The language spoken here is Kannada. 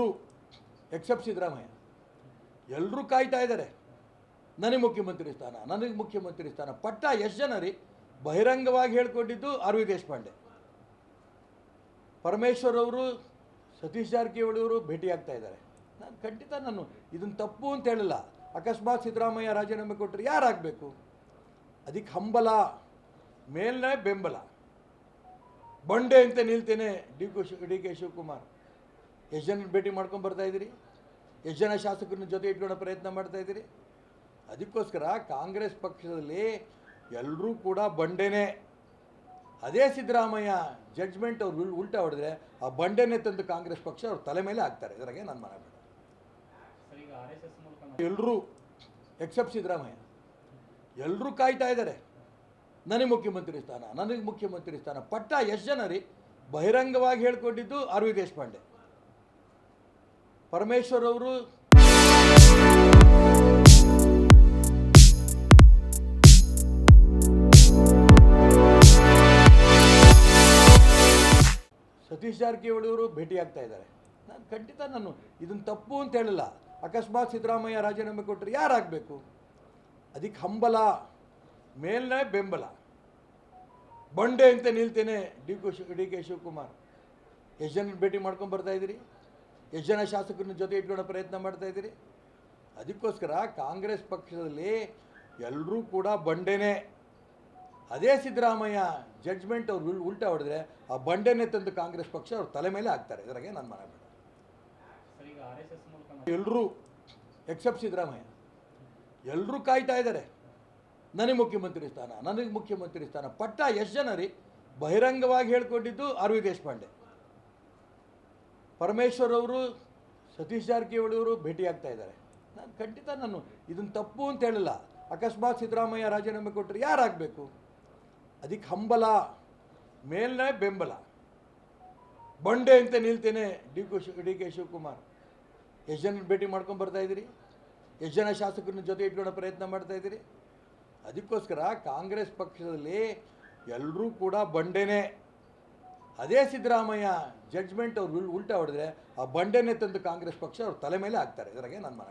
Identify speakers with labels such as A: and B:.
A: ಎಲ್ಲರೂ ಎಕ್ಸೆಪ್ಟ್ ಸಿದ್ದರಾಮಯ್ಯ. ಎಲ್ಲರೂ ಕಾಯ್ತಾ ಇದ್ದಾರೆ. ನನಗೆ ಮುಖ್ಯಮಂತ್ರಿ ಸ್ಥಾನ, ನನಗೆ ಮುಖ್ಯಮಂತ್ರಿ ಸ್ಥಾನ. ಪಟ್ಟ ಎಷ್ಟು ಜನ ರೀ ಬಹಿರಂಗವಾಗಿ ಹೇಳ್ಕೊಂಡಿದ್ದು ಆರ್ ದೇಶಪಾಂಡೆ. ಪರಮೇಶ್ವರ್ ಅವರು, ಸತೀಶ್ ಜಾರಕಿಹೊಳಿ ಅವರು ಭೇಟಿಯಾಗ್ತಾ ಇದ್ದಾರೆ. ನಾನು ಖಂಡಿತ ನಾನು ಇದನ್ನು ತಪ್ಪು ಅಂತ ಹೇಳಲ್ಲ. ಅಕಸ್ಮಾತ್ ಸಿದ್ದರಾಮಯ್ಯ ರಾಜೀನಾಮೆ ಕೊಟ್ಟರೆ ಯಾರಾಗಬೇಕು? ಅದಕ್ಕೆ ಹಂಬಲ ಮೇಲ್ನೇ ಬೆಂಬಲ. ಬಂಡೆ ಅಂತ ನಿಲ್ತೇನೆ ಡಿ ಕು ಡಿ ಕೆ ಶಿವಕುಮಾರ್. ಎಷ್ಟು ಜನ ಭೇಟಿ ಮಾಡ್ಕೊಂಡು ಬರ್ತಾ ಇದ್ದೀರಿ? ಎಷ್ಟು ಜನ ಶಾಸಕರನ್ನ ಜೊತೆ ಇಟ್ಕೊಳ್ಳೋ ಪ್ರಯತ್ನ ಮಾಡ್ತಾ ಇದ್ದೀರಿ? ಅದಕ್ಕೋಸ್ಕರ ಕಾಂಗ್ರೆಸ್ ಪಕ್ಷದಲ್ಲಿ ಎಲ್ಲರೂ ಕೂಡ ಬಂಡೆನೇ. ಅದೇ ಸಿದ್ದರಾಮಯ್ಯ ಜಡ್ಜ್ಮೆಂಟ್ ಅವ್ರು ಉಲ್, ಉಲ್ಟಾ ಹೊಡೆದ್ರೆ ಆ ಬಂಡೆನೇ ತಂದು ಕಾಂಗ್ರೆಸ್ ಪಕ್ಷ ಅವ್ರ ತಲೆ ಮೇಲೆ ಹಾಕ್ತಾರೆ. ಇದರಾಗೆ ನಾನು ಮನ ಬೇಡ
B: ಈಗ ಆರ್ ಎಸ್ ಎಸ್ ಮೂಲಕ
A: ಎಲ್ಲರೂ ಎಕ್ಸೆಪ್ಟ್ ಸಿದ್ದರಾಮಯ್ಯ. ಎಲ್ಲರೂ ಕಾಯ್ತಾ ಇದ್ದಾರೆ. ನನಗೆ ಮುಖ್ಯಮಂತ್ರಿ ಸ್ಥಾನ, ನನಗೆ ಮುಖ್ಯಮಂತ್ರಿ ಸ್ಥಾನ. ಪಟ್ಟ ಎಷ್ಟು ಜನ ರೀ ಬಹಿರಂಗವಾಗಿ ಹೇಳ್ಕೊಂಡಿದ್ದು ಆರ್ ವಿ ದೇಶಪಾಂಡೆ. ಪರಮೇಶ್ವರ್ ಅವರು ಸತೀಶ್ ಜಾರಕಿಹೊಳಿ ಅವರು ಭೇಟಿಯಾಗ್ತಾ ಇದ್ದಾರೆ. ನಾನು ಖಂಡಿತ ನಾನು ಇದನ್ನು ತಪ್ಪು ಅಂತ ಹೇಳಿಲ್ಲ. ಅಕಸ್ಮಾತ್ ಸಿದ್ದರಾಮಯ್ಯ ರಾಜೀನಾಮೆ ಕೊಟ್ಟರೆ ಯಾರಾಗಬೇಕು? ಅದಕ್ಕೆ ಹಂಬಲ, ಮೇಲ್ನೇ ಬೆಂಬಲ. ಬಂಡೆ ಅಂತ ನಿಲ್ತೇನೆ D K D K Shivakumar. ಎಷ್ಟು ಜನ ಭೇಟಿ ಮಾಡ್ಕೊಂಡು ಬರ್ತಾ ಇದ್ದೀರಿ? ಎಷ್ಟು ಜನ ಶಾಸಕರನ್ನ ಜೊತೆ ಇಟ್ಕೊಳ್ಳೋ ಪ್ರಯತ್ನ ಮಾಡ್ತಾ ಇದ್ದೀರಿ? ಅದಕ್ಕೋಸ್ಕರ ಕಾಂಗ್ರೆಸ್ ಪಕ್ಷದಲ್ಲಿ ಎಲ್ಲರೂ ಕೂಡ ಬಂಡೆನೇ. ಅದೇ ಸಿದ್ದರಾಮಯ್ಯ ಜಡ್ಜ್ಮೆಂಟ್ ಅವ್ರು ಉಲ್ಟ ಹೊಡೆದ್ರೆ ಆ ಬಂಡೆನೇ ತಂದು ಕಾಂಗ್ರೆಸ್ ಪಕ್ಷ ಅವ್ರ ತಲೆ ಮೇಲೆ ಹಾಕ್ತಾರೆ. ಇದರಾಗೆ ನಾನು ಮನ ಬೇಡ
B: ಈಗ ಆರ್ ಎಸ್ ಎಸ್ ಮೂಲಕ
A: ಎಲ್ಲರೂ ಎಕ್ಸೆಪ್ಟ್ ಸಿದ್ದರಾಮಯ್ಯ. ಎಲ್ಲರೂ ಕಾಯ್ತಾ ಇದ್ದಾರೆ. ನನಗೆ ಮುಖ್ಯಮಂತ್ರಿ ಸ್ಥಾನ, ನನಗೆ ಮುಖ್ಯಮಂತ್ರಿ ಸ್ಥಾನ. ಪಟ್ಟ ಎಷ್ಟು ಜನ ರೀ? ಬಹಿರಂಗವಾಗಿ ಹೇಳ್ಕೊಂಡಿದ್ದು ಅರವಿಂದ್ ದೇಶಪಾಂಡೆ. ಪರಮೇಶ್ವರ್ ಅವರು ಸತೀಶ್ ಜಾರಕಿಹೊಳಿ ಅವರು ಭೇಟಿಯಾಗ್ತಾ ಇದ್ದಾರೆ. ನಾನು ಖಂಡಿತ ನಾನು ಇದನ್ನು ತಪ್ಪು ಅಂತ ಹೇಳಲ್ಲ. ಅಕಸ್ಮಾತ್ ಸಿದ್ದರಾಮಯ್ಯ ರಾಜೀನಾಮೆ ಕೊಟ್ಟರೆ ಯಾರಾಗಬೇಕು? ಅದಕ್ಕೆ ಹಂಬಲ ಮೇಲ್ನೇ ಬೆಂಬಲ. ಬಂಡೆ ಅಂತ ನಿಲ್ತೇನೆ ಡಿ ಕು ಡಿ ಕೆ ಶಿವಕುಮಾರ್. ಎಷ್ಟು ಜನ ಭೇಟಿ ಮಾಡ್ಕೊಂಡು ಬರ್ತಾ ಇದ್ದೀರಿ? ಎಷ್ಟು ಜನ ಶಾಸಕರನ್ನ ಜೊತೆ ಇಟ್ಕೊಳ್ಳೋ ಪ್ರಯತ್ನ ಮಾಡ್ತಾ ಇದ್ದೀರಿ? ಅದಕ್ಕೋಸ್ಕರ ಕಾಂಗ್ರೆಸ್ ಪಕ್ಷದಲ್ಲಿ ಎಲ್ಲರೂ ಕೂಡ ಬಂಡೆನೇ. ಅದೇ ಸಿದ್ದರಾಮಯ್ಯ ಜಡ್ಜ್ಮೆಂಟ್ ಅವ್ರು ಉಲ್ ಉಲ್ಟಾ ಹೊಡೆದ್ರೆ ಆ ಬಂಡೆನೆ ತಂದು ಕಾಂಗ್ರೆಸ್ ಪಕ್ಷ ಅವ್ರ ತಲೆ ಮೇಲೆ ಹಾಕ್ತಾರೆ. ಇದರಾಗೆ ನಾನು ಮನ